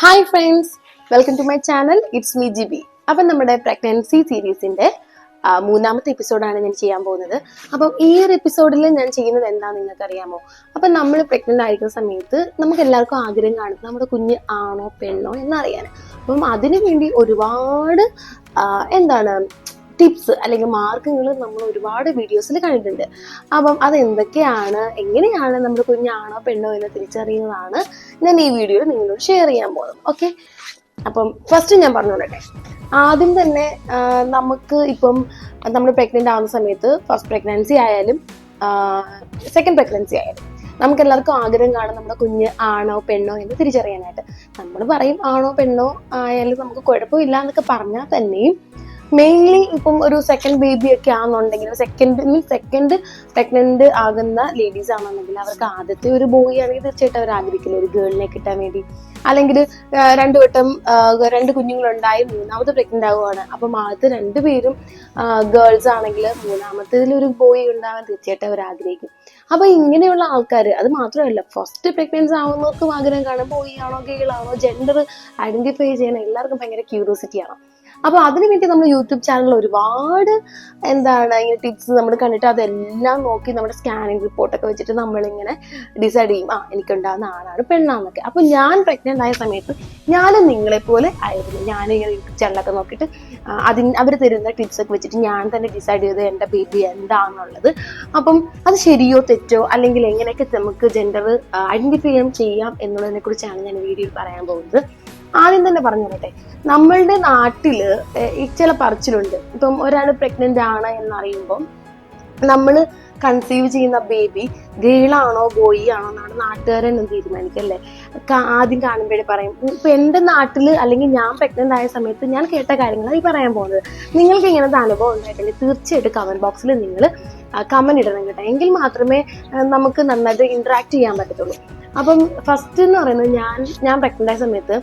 Hi friends welcome to my channel it's me G B അപ്പം നമ്മുടെ pregnancy സീരീസിന്റെ മൂന്നാമത്തെ എപ്പിസോഡാണ് ഞാൻ ചെയ്യാൻ പോകുന്നത്. അപ്പം ഈ ഒരു എപ്പിസോഡിൽ ഞാൻ ചെയ്യുന്നത് എന്താണെന്ന് നിങ്ങൾക്ക് അറിയാമോ അപ്പം നമ്മൾ പ്രഗ്നന്റ് ആയിരിക്കുന്ന സമയത്ത് നമുക്ക് എല്ലാവർക്കും ആഗ്രഹം കാണും. നമ്മുടെ കുഞ്ഞ് ആണോ പെണ്ണോ എന്നറിയാൻ. അപ്പം അതിനു വേണ്ടി ഒരുപാട് എന്താണ് ടിപ്സ് അല്ലെങ്കിൽ മാർഗങ്ങൾ നമ്മൾ ഒരുപാട് വീഡിയോസിൽ കണ്ടിട്ടുണ്ട്. അപ്പം അതെന്തൊക്കെയാണ്? എങ്ങനെയാണ് നമ്മുടെ കുഞ്ഞാണോ പെണ്ണോ എന്ന് തിരിച്ചറിയുന്നതാണ് ഞാൻ ഈ വീഡിയോയിൽ നിങ്ങളോട് ഷെയർ ചെയ്യാൻ പോകുന്നത്. ഓക്കെ അപ്പം ഫസ്റ്റ് ഞാൻ പറഞ്ഞോളട്ടെ ആദ്യം തന്നെ നമുക്ക് ഇപ്പം നമ്മൾ പ്രഗ്നന്റ് ആവുന്ന സമയത്ത് ഫസ്റ്റ് പ്രഗ്നൻസി ആയാലും സെക്കൻഡ് പ്രഗ്നൻസി ആയാലും നമുക്ക് എല്ലാവർക്കും ആഗ്രഹം കാണും നമ്മുടെ കുഞ്ഞ് ആണോ പെണ്ണോ എന്ന് തിരിച്ചറിയാനായിട്ട്. നമ്മൾ പറയും ആണോ പെണ്ണോ ആയാലും നമുക്ക് കുഴപ്പമില്ല എന്നൊക്കെ പറഞ്ഞാൽ തന്നെയും മെയിൻലി ഇപ്പം ഒരു സെക്കൻഡ് ബേബി ഒക്കെ ആണെന്നുണ്ടെങ്കിൽ സെക്കൻഡ് മീൻസ് സെക്കൻഡ് പ്രഗ്നന്റ് ആകുന്ന ലേഡീസ് ആണെന്നുണ്ടെങ്കിൽ അവർക്ക് ആദ്യത്തെ ഒരു ബോയ് ആണെങ്കിൽ തീർച്ചയായിട്ടും അവർ ആഗ്രഹിക്കില്ല. ഒരു ഗേളിനെ കിട്ടാൻ വേണ്ടി. അല്ലെങ്കിൽ രണ്ടു വട്ടം രണ്ട് കുഞ്ഞുങ്ങളുണ്ടായി മൂന്നാമത് പ്രഗ്നന്റ് ആവുകയാണ് അപ്പം ആദ്യത്തെ രണ്ടുപേരും ഗേൾസ് ആണെങ്കിൽ മൂന്നാമത്തേതിൽ ഒരു ബോയ് ഉണ്ടാവാൻ തീർച്ചയായിട്ടും അവർ ആഗ്രഹിക്കും. അപ്പൊ ഇങ്ങനെയുള്ള ആൾക്കാർ അത് മാത്രമല്ല ഫസ്റ്റ് പ്രഗ്നൻസ് ആവുന്നവർക്കും ആഗ്രഹം കാണും ബോയ് ആണോ ഗേൾ ആണോ ജെൻഡർ ഐഡന്റിഫൈ ചെയ്യണം. എല്ലാവർക്കും ഭയങ്കര ക്യൂരിയോസിറ്റി ആണ്? അപ്പൊ അതിനു വേണ്ടി നമ്മൾ യൂട്യൂബ് ചാനലിൽ ഒരുപാട് എന്താണ് ഇങ്ങനെ ടിപ്സ് നമ്മൾ കണ്ടിട്ട് അതെല്ലാം നോക്കി നമ്മുടെ സ്കാനിങ് റിപ്പോർട്ടൊക്കെ വെച്ചിട്ട് നമ്മളിങ്ങനെ ഡിസൈഡ് ചെയ്യും ആ എനിക്കുണ്ടാകുന്ന ആളാണ് പെണ്ണാന്നൊക്കെ. അപ്പോൾ ഞാൻ പ്രഗ്നന്റ് ആയ സമയത്ത് ഞാനും നിങ്ങളെപ്പോലെ ആയിരുന്നു. ഞാനിങ്ങനെ യൂട്യൂബ് ചാനലൊക്കെ നോക്കിയിട്ട് അതിന് അവർ തരുന്ന ടിപ്സ് ഒക്കെ വെച്ചിട്ട് ഞാൻ തന്നെ ഡിസൈഡ് ചെയ്ത് എന്റെ ബേബി എന്താണെന്നുള്ളത് അപ്പം അത് ശരിയോ തെറ്റോ അല്ലെങ്കിൽ എങ്ങനെയൊക്കെ നമുക്ക് ജെൻഡർ ഐഡന്റിഫൈ ചെയ്യാം എന്നുള്ളതിനെ കുറിച്ചാണ് ഞാൻ വീഡിയോയിൽ പറയാൻ പോകുന്നത്. ആദ്യം തന്നെ പറഞ്ഞു തരട്ടെ. നമ്മളുടെ നാട്ടിൽ ചില പറച്ചിലുണ്ട്. ഇപ്പം ഒരാൾ പ്രഗ്നന്റ് ആണ് എന്നറിയുമ്പം നമ്മൾ കൺസീവ് ചെയ്യുന്ന ബേബി ഗേളാണോ ബോയി ആണോ എന്നാണ് നാട്ടുകാരെന്നും തീരുമാനിക്കല്ലേ ആദ്യം കാണുമ്പോഴേ പറയും ഇപ്പൊ എന്റെ നാട്ടിൽ അല്ലെങ്കിൽ ഞാൻ പ്രഗ്നന്റ് ആയ സമയത്ത് ഞാൻ കേട്ട കാര്യങ്ങളാണ് ഈ പറയാൻ പോകുന്നത്. നിങ്ങൾക്ക് ഇങ്ങനത്തെ അനുഭവം ഉണ്ടായിട്ടുണ്ടെങ്കിൽ തീർച്ചയായിട്ടും കമന്റ് ബോക്സിൽ നിങ്ങൾ കമന്റ് ഇടണം കേട്ടോ. എങ്കിൽ മാത്രമേ നമുക്ക് നന്നായിട്ട് ഇന്ററാക്ട് ചെയ്യാൻ പറ്റത്തുള്ളൂ. അപ്പം ഫസ്റ്റ് എന്ന് പറയുന്നത് ഞാൻ ഞാൻ പ്രഗ്നന്റ് ആയ സമയത്ത്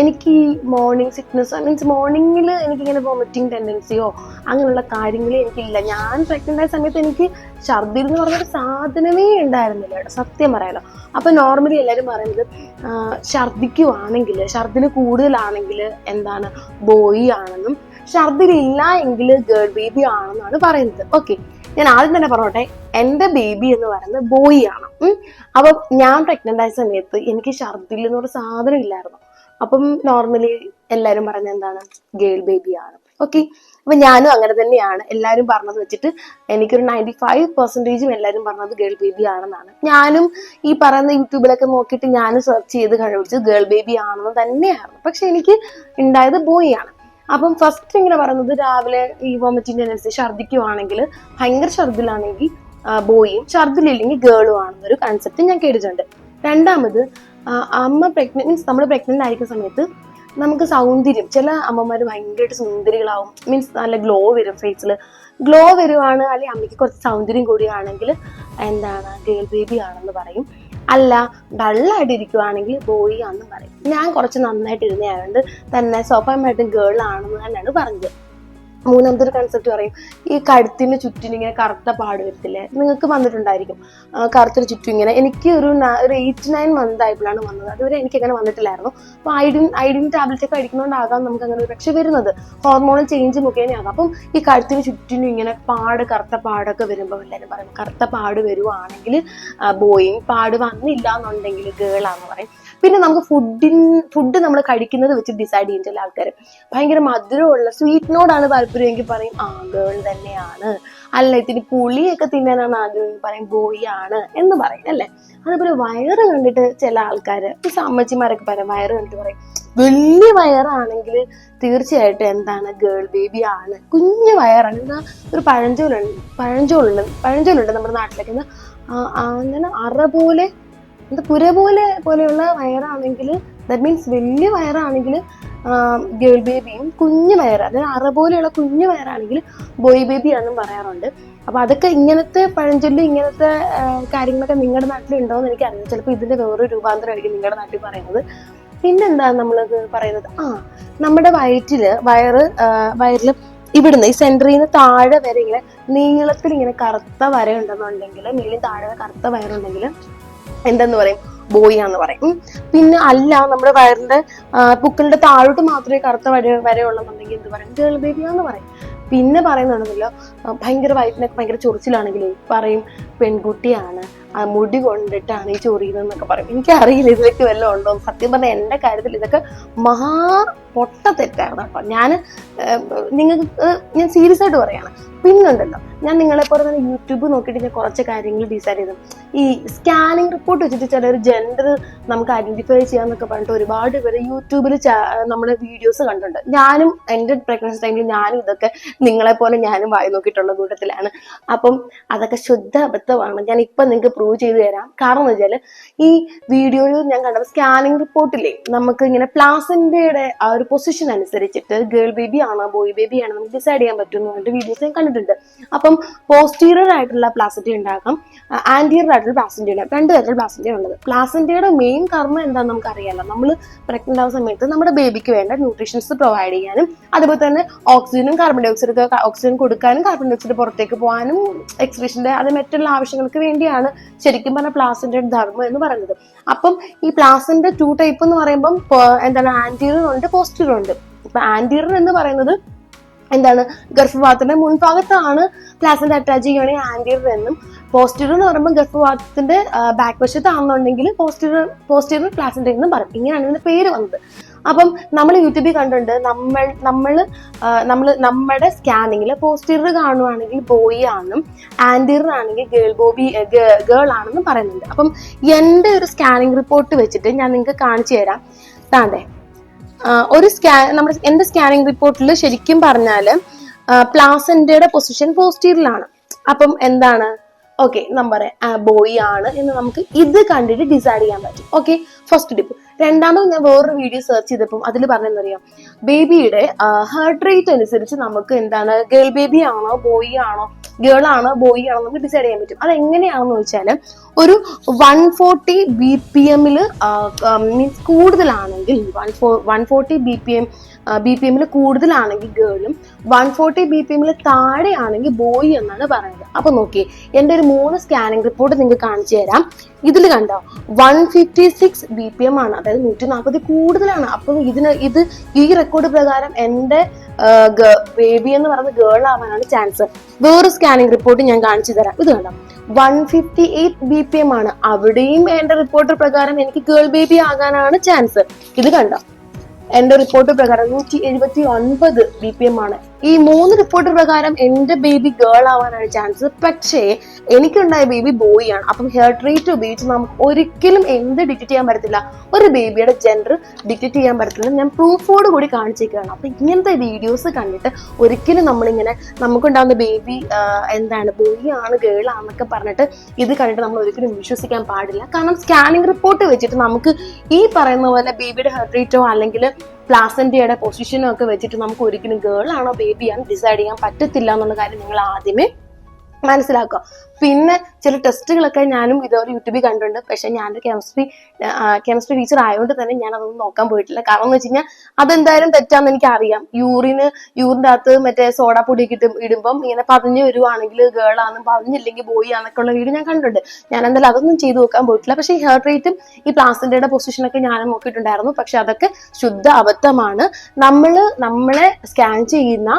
എനിക്ക് ഈ മോർണിംഗ് സിക്നസ് മീൻസ് മോർണിംഗിൽ എനിക്കിങ്ങനെ വോമിറ്റിംഗ് ടെൻഡൻസിയോ അങ്ങനെയുള്ള കാര്യങ്ങളേ എനിക്കില്ല. ഞാൻ പ്രഗ്നന്റ് ആയ സമയത്ത് എനിക്ക് ഛർദിൽ എന്ന് പറഞ്ഞൊരു സാധനമേ ഉണ്ടായിരുന്നില്ല കേട്ടോ. സത്യം പറയാലോ. അപ്പൊ നോർമലി എല്ലാവരും പറയുന്നത് ഛർദിക്കുവാണെങ്കിൽ ഛർദിൽ കൂടുതലാണെങ്കിൽ എന്താണ്? ബോയ് ആണെന്നും ഛർദിലില്ല എങ്കിൽ ഗേൾ ബേബി ആണെന്നാണ് പറയുന്നത്. ഓക്കെ ഞാൻ ആദ്യം തന്നെ പറഞ്ഞോട്ടെ എന്റെ ബേബി എന്ന് പറയുന്നത് ബോയ് ആണ്. അപ്പം ഞാൻ പ്രഗ്നന്റ് ആയ സമയത്ത് എനിക്ക് ഛർദിൽ എന്നൊരു സാധനം ഇല്ലായിരുന്നു. അപ്പം നോർമലി എല്ലാരും പറഞ്ഞ എന്താണ്? ഗേൾ ബേബി ആണ്. ഓക്കെ അപ്പൊ ഞാനും അങ്ങനെ തന്നെയാണ്. എല്ലാരും പറഞ്ഞത് വെച്ചിട്ട് എനിക്കൊരു നയന്റി ഫൈവ് പെർസെന്റേജും എല്ലാരും പറഞ്ഞത് ഗേൾ ബേബി ആണെന്നാണ്. ഞാനും ഈ പറയുന്ന യൂട്യൂബിലൊക്കെ നോക്കിയിട്ട് ഞാനും സെർച്ച് ചെയ്ത് കണ്ടുപിടിച്ചത് ഗേൾ ബേബി ആണെന്ന് തന്നെയാണ് പക്ഷെ എനിക്ക് ഉണ്ടായത് ബോയ് ആണ്. അപ്പം ഫസ്റ്റ് ഇങ്ങനെ പറയുന്നത് രാവിലെ ഈ വോമിറ്റിന്റെ അനുസരിച്ച് ഛർദ്ദിക്കുവാണെങ്കിൽ ഭയങ്കര ഛർദിലാണെങ്കിൽ ബോയും ഛർദിലില്ലെങ്കിൽ ഗേളും ആണെന്നൊരു കൺസെപ്റ്റ് ഞാൻ കേട്ടിട്ടുണ്ട്. രണ്ടാമത് അമ്മ പ്രഗ്നന്റ് മീൻസ് നമ്മൾ പ്രഗ്നന്റ് ആയിരിക്കുന്ന സമയത്ത് നമുക്ക് സൗന്ദര്യം ചില അമ്മമാർ ഭയങ്കരമായിട്ട് സുന്ദരികളാവും. മീൻസ് നല്ല ഗ്ലോ വരും ഫേസിൽ ഗ്ലോ വരുവാണ് അല്ലെങ്കിൽ അമ്മയ്ക്ക് കുറച്ച് സൗന്ദര്യം കൂടിയാണെങ്കിൽ എന്താണ് ഗേൾ ബേബി ആണെന്ന് പറയും. അല്ല ഡള്ളായിട്ട് ഇരിക്കുവാണെങ്കിൽ ബോയ് ആണെന്ന് പറയും. ഞാൻ കുറച്ച് നന്നായിട്ട് ഇരുന്നതുകൊണ്ട് തന്നെ സ്വാഭാവികമായിട്ടും ഗേൾ ആണെന്ന് തന്നെയാണ് പറഞ്ഞത്. മൂന്നാമത്തെ ഒരു കൺസെപ്റ്റ് പറയും ഈ കഴുത്തിന് ചുറ്റിന് ഇങ്ങനെ കറുത്ത പാട് വരത്തില്ലേ? നിങ്ങൾക്ക് വന്നിട്ടുണ്ടായിരിക്കും. കറുത്തിന് ചുറ്റും ഇങ്ങനെ. എനിക്ക് ഒരു ഒരു എയ്റ്റ് നയൻ മന്ത് ആയപ്പോഴാണ് വന്നത്. അതുവരെ എനിക്ക് അങ്ങനെ വന്നിട്ടില്ലായിരുന്നു. അപ്പോൾ ഐഡിൻ ഐഡിൻ ടാബ്ലറ്റ് ഒക്കെ അടിക്കുന്നതുകൊണ്ടാകാം നമുക്ക് അങ്ങനെ ഒരു പക്ഷെ വരുന്നത്. ഹോർമോണൽ ചേഞ്ച് മുഖേനയാകാം അപ്പം ഈ കഴുത്തിന് ചുറ്റിനും ഇങ്ങനെ പാട് കറുത്ത പാടൊക്കെ വരുമ്പോൾ എല്ലാവരും പറയും കറുത്ത പാട് വരുവാണെങ്കിൽ ബോയിങ് പാട് വന്നില്ല എന്നുണ്ടെങ്കിൽ ഗേളാന്ന് പറയും. പിന്നെ നമുക്ക് ഫുഡിൻ ഫുഡ് നമ്മൾ കഴിക്കുന്നത് വെച്ച് ഡിസൈഡ് ചെയ്യും ചില ആൾക്കാർ ഭയങ്കര മധുരമുള്ള സ്വീറ്റിനോടാണ് താല്പര്യമെങ്കിൽ പറയും ആ ഗേൾ തന്നെയാണ്. അല്ല ഇത്തിരി പുളിയൊക്കെ തിന്നാനാണ് ആഗ്രഹം പറയും ബോയ് ആണ് എന്ന് പറയും അല്ലേ? അതേപോലെ വയറ് കണ്ടിട്ട് ചില ആൾക്കാർ ഈ അമ്മച്ചിമാരൊക്കെ പറയും വയറ് കണ്ടിട്ട് പറയും വലിയ വയറാണെങ്കിൽ തീർച്ചയായിട്ടും എന്താണ് ഗേൾ ബേബി ആണ്. കുഞ്ഞു വയറാണ്. എന്താ ഒരു പഴഞ്ചോലുണ്ട് പഴഞ്ചോലുണ്ട് പഴഞ്ചോലുണ്ട് നമ്മുടെ നാട്ടിലൊക്കെ. അങ്ങനെ അറ പോലെ എന്താ പുര പോലെ പോലെയുള്ള വയറാണെങ്കിൽ ദാറ്റ് മീൻസ് വലിയ വയറാണെങ്കിൽ ഗേൾ ബേബിയും കുഞ്ഞു വയറ് അതായത് അറ പോലെയുള്ള കുഞ്ഞു വയറാണെങ്കിൽ ബോയ് ബേബി ആണെന്നും പറയാറുണ്ട്. അപ്പൊ അതൊക്കെ ഇങ്ങനത്തെ പഴഞ്ചൊല്ലി ഇങ്ങനത്തെ കാര്യങ്ങളൊക്കെ നിങ്ങളുടെ നാട്ടിൽ ഉണ്ടോ എന്ന് എനിക്കറിയാം ചിലപ്പോൾ ഇതിന്റെ വേറൊരു രൂപാന്തരമായിരിക്കും നിങ്ങളുടെ നാട്ടിൽ പറയുന്നത്. പിന്നെന്താ നമ്മളത് പറയുന്നത്? ആ നമ്മുടെ വയറ്റിൽ വയറ് വയറിൽ ഇവിടുന്ന് ഈ സെന്ററിൽ നിന്ന് താഴെ വരെ ഇങ്ങനെ നീളത്തിൽ ഇങ്ങനെ കറുത്ത വര ഉണ്ടെന്നുണ്ടെങ്കിൽ മേളിൽ താഴെ കറുത്ത വയറുണ്ടെങ്കിൽ എന്തെന്ന് പറയും? ബോയ് എന്ന് പറയും പിന്നെ അല്ല നമ്മുടെ വയറിന്റെ പുക്കളുടെ താഴോട്ട് മാത്രമേ കറുത്ത വര വരെയുള്ളതെന്നുണ്ടെങ്കിൽ എന്ത് പറയും? ഗേൾ ബേബിയാന്ന് പറയും. പിന്നെ പറയുന്നുണ്ടല്ലോ ഭയങ്കര വയറ്റിനൊക്കെ ഭയങ്കര ചൊറിച്ചിലാണെങ്കിൽ പറയും പെൺകുട്ടിയാണ്. മുടി കൊണ്ടിട്ടാണ് ഈ ചൊറിയുന്നതെന്നൊക്കെ പറയും. എനിക്കറിയില്ല ഇതിലേക്ക് വല്ലതും ഉണ്ടോ സത്യം പറഞ്ഞാൽ എന്റെ കാര്യത്തിൽ ഇതൊക്കെ മഹാ പൊട്ട തെറ്റാണ്. കേട്ടോ ഞാൻ നിങ്ങൾക്ക് ഞാൻ സീരിയസ് ആയിട്ട് പറയാണ്. പിന്നുണ്ടല്ലോ ഞാൻ നിങ്ങളെ പോലെ തന്നെ യൂട്യൂബ് നോക്കിയിട്ട് ഞാൻ കുറച്ച് കാര്യങ്ങൾ ഡിസൈഡ് ചെയ്തു. ഈ സ്കാനിങ് റിപ്പോർട്ട് വെച്ചിട്ട് ചിലർ ജെൻഡർ നമുക്ക് ഐഡന്റിഫൈ ചെയ്യാന്നൊക്കെ പറഞ്ഞിട്ട് ഒരുപാട് പേര് യൂട്യൂബിൽ നമ്മുടെ വീഡിയോസ് കണ്ടിട്ടുണ്ട്. ഞാനും എന്റെ പ്രഗ്നൻസി ടൈമിൽ ഞാനും ഇതൊക്കെ നിങ്ങളെ പോലെ ഞാനും വായി നോക്കിയിട്ടുള്ള കൂട്ടത്തിലാണ്. അപ്പം അതൊക്കെ ശുദ്ധ അബദ്ധമാണ്. ഞാൻ ഇപ്പം നിങ്ങൾക്ക് പ്രൂവ് ചെയ്തു തരാം. കാരണം എന്ന് വെച്ചാൽ ഈ വീഡിയോയിൽ ഞാൻ കണ്ടത് സ്കാനിങ് റിപ്പോർട്ടില്ലേ നമുക്ക് ഇങ്ങനെ പ്ലാസന്റയുടെ ആ ഒരു പൊസിഷൻ അനുസരിച്ചിട്ട് ഗേൾ ബേബി ആണോ ബോയ് ബേബി ആണോ നമുക്ക് ഡിസൈഡ് ചെയ്യാൻ പറ്റും എന്ന് പറഞ്ഞിട്ട് വീഡിയോസ് ഞാൻ കണ്ടിട്ടുണ്ട്. അപ്പം പോസ്റ്റീരിയർ ആയിട്ടുള്ള പ്ലാസിറ്റി ഉണ്ടാകാം ആന്റിയർ ആയിട്ടുള്ള പ്ലാസിന്റെ ഉണ്ടാകും രണ്ട് തരത്തിലുള്ള പ്ലാസിന്റെ ഉള്ളത്. പ്ലാസിന്റെയുടെ മെയിൻ കർമ്മം എന്താണെന്ന് നമുക്ക് അറിയാമല്ലോ നമ്മൾ പ്രഗ്നന്റ് ആവുന്ന സമയത്ത് നമ്മുടെ ബേബിക്ക് വേണ്ട ന്യൂട്രീഷൻസ് പ്രൊവൈഡ് ചെയ്യാനും അതുപോലെ തന്നെ ഓക്സിജനും കാർബൺ ഡൈ ഓക്സൈഡ് ഓക്സിജൻ കൊടുക്കാനും കാർബൺ ഡൈ ഓക്സൈഡ് പുറത്തേക്ക് പോകാനും എക്സ്പ്രഷന്റെ അത് മറ്റുള്ള ആവശ്യങ്ങൾക്ക് വേണ്ടിയാണ് ശരിക്കും പറഞ്ഞ പ്ലാസിന്റെ ധർമ്മം എന്ന് പറയുന്നത്. അപ്പം ഈ പ്ലാസിന്റെ ടു ടൈപ്പ് എന്ന് പറയുമ്പം എന്താണ് ആന്റീരിയർ ഉണ്ട് പോസ്റ്റീരിയർ ഉണ്ട് ഇപ്പൊ ആന്റീറിയർ എന്ന് പറയുന്നത് എന്താണ്? ഗർഭപാത്രത്തിന്റെ മുൻഭാഗത്താണ് പ്ലാസന്റ് അറ്റാച്ച് ചെയ്യുകയാണെങ്കിൽ ആന്റിയർ എന്നും. പോസ്റ്റീരിയർ എന്ന് പറയുമ്പോൾ ഗർഭപാത്രത്തിന്റെ ബാക്ക് വശത്താണെന്നുണ്ടെങ്കിൽ പോസ്റ്റീരിയർ പോസ്റ്റീരിയർ പ്ലാസന്റ് എന്നും പറയും. ഇങ്ങനെയാണ് ഇതിന്റെ പേര് വന്നത്. അപ്പം നമ്മൾ യൂട്യൂബിൽ കണ്ടിട്ടുണ്ട് നമ്മൾ നമ്മൾ നമ്മൾ നമ്മുടെ സ്കാനിങ്ങിൽ പോസ്റ്റീരിയർ കാണുവാണെങ്കിൽ ബോയ് ആണെന്നും ആന്റീറിയർ ആണെങ്കിൽ ഗേൾ ബോബി ഗേൾ ആണെന്നും പറയുന്നുണ്ട്. അപ്പം എന്റെ ഒരു സ്കാനിങ് റിപ്പോർട്ട് വെച്ചിട്ട് ഞാൻ നിങ്ങൾക്ക് കാണിച്ചു തരാം. താണ്ടേ ഒരു സ്കാൻ നമ്മുടെ എന്റെ സ്കാനിങ് റിപ്പോർട്ടിൽ ശരിക്കും പറഞ്ഞാൽ പ്ലാസന്റയുടെ പൊസിഷൻ പോസ്റ്റീരിയലാണ് അപ്പം എന്താണ്? ഓക്കെ നമ്പർ ബോയ് ആണ് എന്ന് നമുക്ക് ഇത് കണ്ടിട്ട് ഡിസൈഡ് ചെയ്യാൻ പറ്റും. ഓക്കെ ഫസ്റ്റ് ടിപ്പ് രണ്ടാമത് ഞാൻ വേറൊരു വീഡിയോ സെർച്ച് ചെയ്തപ്പോൾ അതിൽ പറഞ്ഞെന്നറിയാം ബേബിയുടെ ഹാർട്ട് റേറ്റ് അനുസരിച്ച് നമുക്ക് എന്താണ് ഗേൾ ബേബി ആണോ ബോയ് ആണോ ഗേൾ ആണ് ബോയ് ആണോ നമുക്ക് ഡിസൈഡ് ചെയ്യാൻ പറ്റും. അത് എങ്ങനെയാണെന്ന് വെച്ചാൽ ഒരു വൺ ഫോർട്ടി ബി പി എമ്മിൽ മീൻസ് കൂടുതലാണെങ്കിൽ one four one forty B P M B P എമ്മിൽ കൂടുതലാണെങ്കിൽ ഗേളും. വൺ ഫോർട്ടി ബി പി എമ്മിൽ താഴെയാണെങ്കിൽ ബോയ് എന്നാണ് പറയുന്നത്. അപ്പൊ നോക്കി എന്റെ ഒരു മൂന്ന് സ്കാനിങ് റിപ്പോർട്ട് നിങ്ങൾക്ക് കാണിച്ചു തരാം. ഇതിൽ കണ്ടോ one fifty six B P M ആണ്. അതായത് നൂറ്റി നാൽപ്പത് കൂടുതലാണ്. അപ്പം ഇതിന് ഇത് ഈ റെക്കോർഡ് പ്രകാരം എന്റെ ബേബി എന്ന് പറയുന്ന ഗേൾ ആവാനാണ് ചാൻസ് വേറെ സ്കാനിങ് റിപ്പോർട്ട് ഞാൻ കാണിച്ചു തരാം. ഇത് കണ്ടോ one fifty eight B P M ആണ്. അവിടെയും എന്റെ റിപ്പോർട്ട് പ്രകാരം എനിക്ക് ഗേൾ ബേബി ആകാനാണ് ചാൻസ് ഇത് കണ്ടോ എന്റെ റിപ്പോർട്ട് പ്രകാരം നൂറ്റി എഴുപത്തി ഒൻപത് ബി പി എം ആണ്. ഈ മൂന്ന് റിപ്പോർട്ട് പ്രകാരം എന്റെ ബേബി ഗേൾ ആവാനാണ് ചാൻസ് പക്ഷേ എനിക്കുണ്ടായ ബേബി ബോയ് ആണ്. അപ്പം ഹെയർ ട്രീറ്റ് ഉപയോഗിച്ച് നമുക്ക് ഒരിക്കലും എന്ത് ഡിറ്റക്ട് ചെയ്യാൻ പറ്റത്തില്ല. ഒരു ബേബിയുടെ ജെൻഡർ ഡിറ്റക്ട് ചെയ്യാൻ പറ്റത്തില്ല ഞാൻ പ്രൂഫോട് കൂടി കാണിച്ചേക്കുകയാണ് അപ്പൊ ഇങ്ങനത്തെ വീഡിയോസ് കണ്ടിട്ട് ഒരിക്കലും നമ്മളിങ്ങനെ നമുക്കുണ്ടാകുന്ന ബേബി എന്താണ് ബോയ് ആണ് ഗേൾ ആണെന്നൊക്കെ പറഞ്ഞിട്ട് ഇത് കണ്ടിട്ട് നമ്മൾ ഒരിക്കലും വിശ്വസിക്കാൻ പാടില്ല. കാരണം സ്കാനിങ് റിപ്പോർട്ട് വെച്ചിട്ട് നമുക്ക് ഈ പറയുന്ന പോലെ ബേബിയുടെ ഹെയർ ട്രീറ്റോ അല്ലെങ്കിൽ പ്ലാസന്റയുടെ പൊസിഷനൊക്കെ വെച്ചിട്ട് നമുക്ക് ഒരിക്കലും ഗേൾ ആണോ ബേബിയാണോ ഡിസൈഡ് ചെയ്യാൻ പറ്റത്തില്ല എന്നുള്ള കാര്യം നിങ്ങൾ ആദ്യമേ മനസ്സിലാക്കുക. പിന്നെ ചില ടെസ്റ്റുകളൊക്കെ ഞാനും ഇതുപോലെ യൂട്യൂബിൽ കണ്ടിട്ടുണ്ട്. പക്ഷെ ഞാനൊരു കെമിസ്ട്രി കെമിസ്ട്രി ടീച്ചർ ആയതുകൊണ്ട് തന്നെ ഞാൻ അതൊന്നും നോക്കാൻ പോയിട്ടില്ല. കാരണം എന്ന് വെച്ച് കഴിഞ്ഞാൽ അതെന്തായാലും തെറ്റാന്ന് എനിക്ക് അറിയാം യൂറിന് യൂറിന്റെ അകത്ത് മറ്റേ സോഡാ പൊടി കിട്ടും ഇടുമ്പം ഇങ്ങനെ പതിഞ്ഞു വരുവാണെങ്കിൽ ഗേൾ ആണെന്നും പതിഞ്ഞില്ലെങ്കിൽ ബോയ് ആണെന്നൊക്കെ ഉള്ള വീഡിയോ ഞാൻ കണ്ടിട്ടുണ്ട്. ഞാൻ എന്തായാലും അതൊന്നും ചെയ്തു നോക്കാൻ പോയിട്ടില്ല. പക്ഷേ ഹെയർ റേറ്റും ഈ പ്ലാസ്റ്റിന്റെ പൊസിഷനൊക്കെ ഞാൻ നോക്കിയിട്ടുണ്ടായിരുന്നു. പക്ഷെ അതൊക്കെ ശുദ്ധ അബദ്ധമാണ്. നമ്മൾ നമ്മളെ സ്കാൻ ചെയ്യുന്ന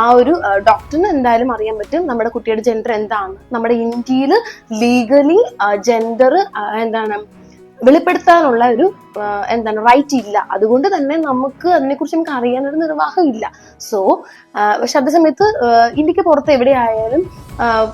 ആ ഒരു ഡോക്ടറിന് എന്തായാലും അറിയാൻ പറ്റും. നമ്മുടെ കുട്ടിയുടെ എന്താണ്? നമ്മുടെ ഇന്ത്യയിൽ ലീഗലി ജെൻഡർ എന്താണ്? വെളിപ്പെടുത്താനുള്ള ഒരു എന്താണ് റൈറ്റ് ഇല്ല. അതുകൊണ്ട് തന്നെ നമുക്ക് അതിനെക്കുറിച്ച് നമുക്ക് അറിയാനൊരു നിർവാഹം ഇല്ല. സോ പക്ഷെ അതേ സമയത്ത് ആ, ഇന്ത്യയ്ക്ക് പുറത്ത് എവിടെയായാലും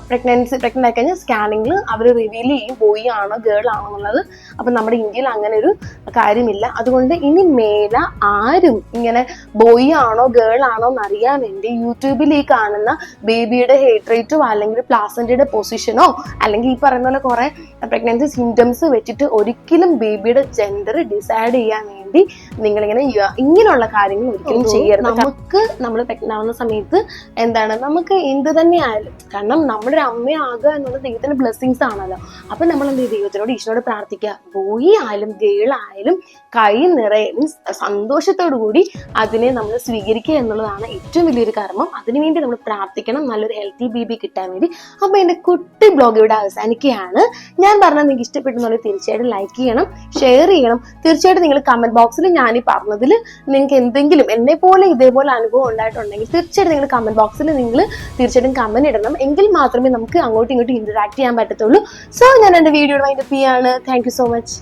പ്രഗ്നൻസി പ്രഗ്നന്റ് ആയി കഴിഞ്ഞാൽ സ്കാനിങ്ങിൽ അവർ റിവീൽ ചെയ്യും ബോയ് ആണോ ഗേൾ ആണോ എന്നുള്ളത്. അപ്പം നമ്മുടെ ഇന്ത്യയിൽ അങ്ങനെ ഒരു കാര്യമില്ല. അതുകൊണ്ട് ഇനി മേല ആരും ഇങ്ങനെ ബോയ് ആണോ ഗേൾ ആണോ എന്ന് അറിയാൻ വേണ്ടി യൂട്യൂബിൽ ഈ കാണുന്ന ബേബിയുടെ ഹേട്രേറ്റോ അല്ലെങ്കിൽ പ്ലാസന്റയുടെ പൊസിഷനോ അല്ലെങ്കിൽ ഈ പറയുന്ന പോലെ കുറെ പ്രഗ്നൻസി സിംറ്റംസ് വെച്ചിട്ട് ഒരിക്കലും ബേബിയുടെ ജെൻഡർ ഡിസൈഡ് ചെയ്യാൻ വേണ്ടി നിങ്ങൾ നിങ്ങളിങ്ങനെ ഇങ്ങനെയുള്ള കാര്യങ്ങൾ ഒരിക്കലും ചെയ്യരുത്. നമുക്ക് നമ്മൾ പ്രഗ്നന്റ് ആവുന്ന സമയത്ത് എന്താണ് നമുക്ക് എന്ത് തന്നെ ആയാലും കാരണം നമ്മുടെ ഒരു അമ്മയാകുക എന്നുള്ളത് ദൈവത്തിന്റെ ബ്ലെസ്സിങ്സ് ആണല്ലോ. അപ്പൊ നമ്മൾ എന്ത്? ദൈവത്തിനോട് ഈശ്വരോട് പ്രാർത്ഥിക്കുക. ബോയി ആയാലും ഗേൾ ആയാലും കൈ നിറയെ മീൻസ് സന്തോഷത്തോടു കൂടി അതിനെ നമ്മൾ സ്വീകരിക്കുക എന്നുള്ളതാണ് ഏറ്റവും വലിയൊരു കർമ്മം. അതിനുവേണ്ടി നമ്മൾ പ്രാർത്ഥിക്കണം. നല്ലൊരു ഹെൽത്തി ബേബി കിട്ടാൻ വേണ്ടി. അപ്പൊ എന്റെ കുട്ടി ബ്ലോഗ് ഇവിടെ അവസാനിക്കുകയാണ്. ഞാൻ പറഞ്ഞത് നിങ്ങൾക്ക് ഇഷ്ടപ്പെട്ടെന്നുള്ളത് തീർച്ചയായിട്ടും ലൈക്ക് ചെയ്യണം ഷെയർ ചെയ്യണം. തീർച്ചയായിട്ടും നിങ്ങൾ കമന്റ് ബോക്സിൽ ഞാൻ ഈ പറഞ്ഞതിൽ നിങ്ങൾക്ക് എന്തെങ്കിലും എന്നെ പോലെ ഇതേപോലെ അനുഭവം ഉണ്ടായിട്ടുണ്ടെങ്കിൽ തീർച്ചയായിട്ടും നിങ്ങൾ കമന്റ് ബോക്സിൽ നിങ്ങൾ തീർച്ചയായിട്ടും കമന്റ് ഇടണം. എങ്കിൽ മാത്രമേ നമുക്ക് അങ്ങോട്ടും ഇങ്ങോട്ടും ഇന്ററാക്ട് ചെയ്യാൻ പറ്റത്തുള്ളൂ. സോ ഞാൻ എന്റെ വീഡിയോ വൈൻഡപ്പ് ചെയ്യാണ്. Thank so much